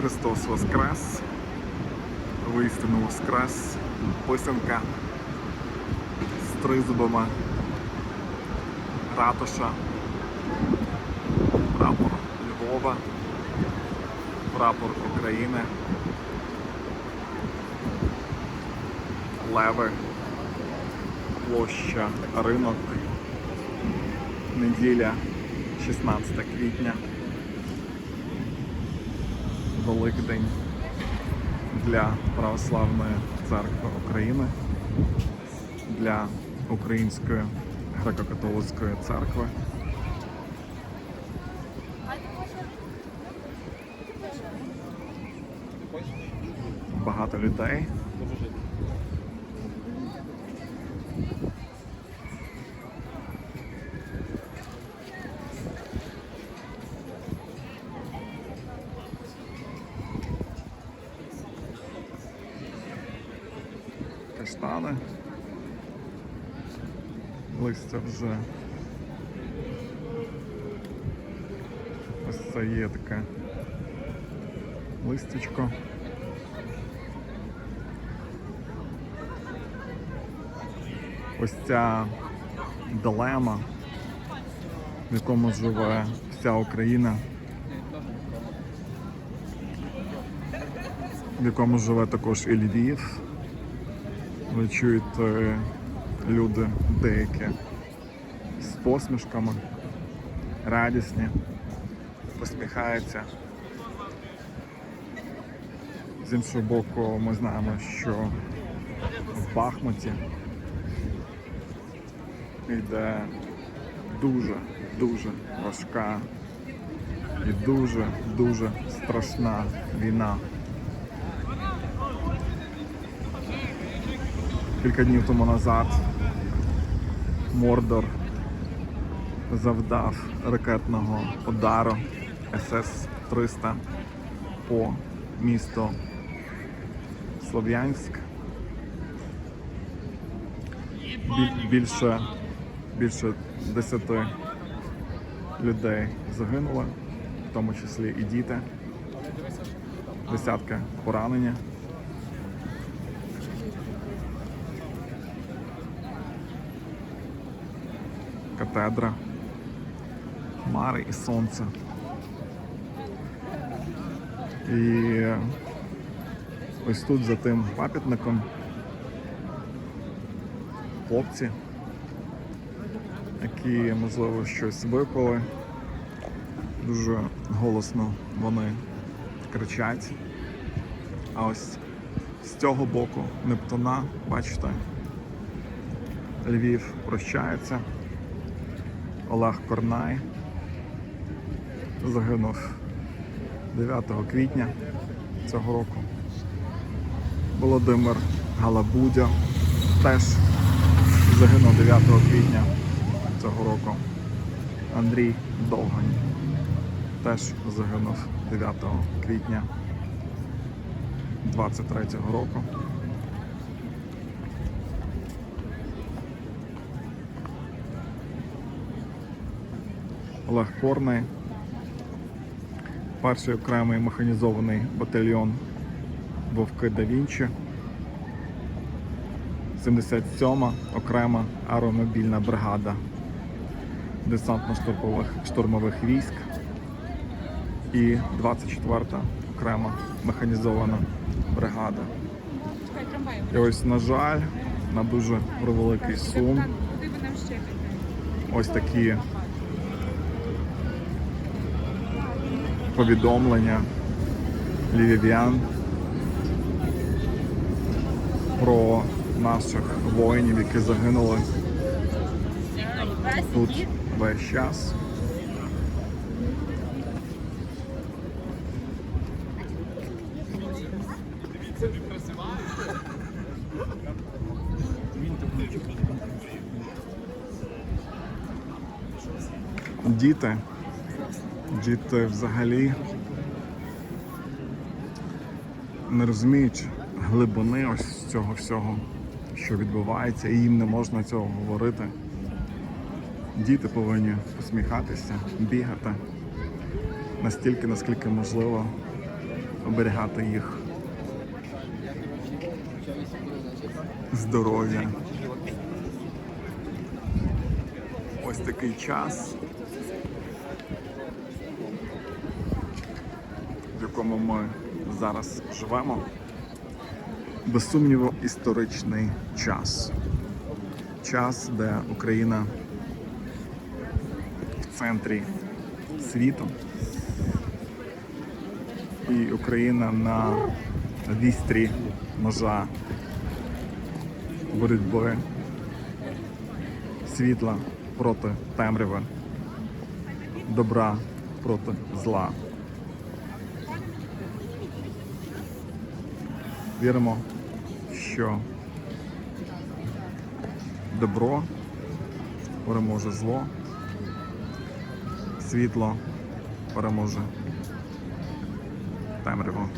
Христос Воскрес! Воістину Воскрес! Писанка. З тризубами, ратуша, прапор Львова, прапор України, леви, площа. Ринок, неділя. 16 квітня. Великдень для Православної церкви України, для Української греко-католицької церкви. Багато людей. Каштани. Листя вже. Ось це є таке листячко. Ось ця дилема, в якому живе вся Україна, в якому живе також і Львів. Ви чуєте люди деякі з посмішками, радісні, посміхаються. З іншого боку, ми знаємо, що в Бахмуті йде дуже, дуже важка і дуже, дуже страшна війна. Кілька днів тому назад Мордор завдав ракетного удару СС-300 по місту Слов'янськ. Більше, більше 10 людей загинуло, в тому числі і діти. Десятки поранені. Катедра, хмари і сонце. І ось тут за тим пам'ятником хлопці, які, можливо, щось випили. Дуже голосно вони кричать. А ось з цього боку Нептуна, бачите, Львів прощається. Олег Корнай загинув 9 квітня цього року. Володимир Галабудя теж загинув 9 квітня цього року. Андрій Довгань теж загинув 9 квітня 23 року. Олег перший окремий механізований батальйон Вовки да Вінчі, 77-ма окрема аеромобільна бригада десантно-штурмових штурмових військ. І 24-та окрема механізована бригада. І ось, на жаль, на дуже превеликий сум, ось такі повідомлення львів'ян про наших воїнів, які загинули тут весь час. Діти, діти взагалі не розуміють глибини ось цього всього, що відбувається, і їм не можна цього говорити. Діти повинні посміхатися, бігати настільки, наскільки можливо, оберігати їх здоров'я. Ось такий час, в якому ми зараз живемо. Без сумніву, історичний час. Час, де Україна в центрі світу. І Україна на вістрі ножа боротьби світла проти темряви, добра проти зла. Віримо, що добро переможе зло, світло переможе темряву.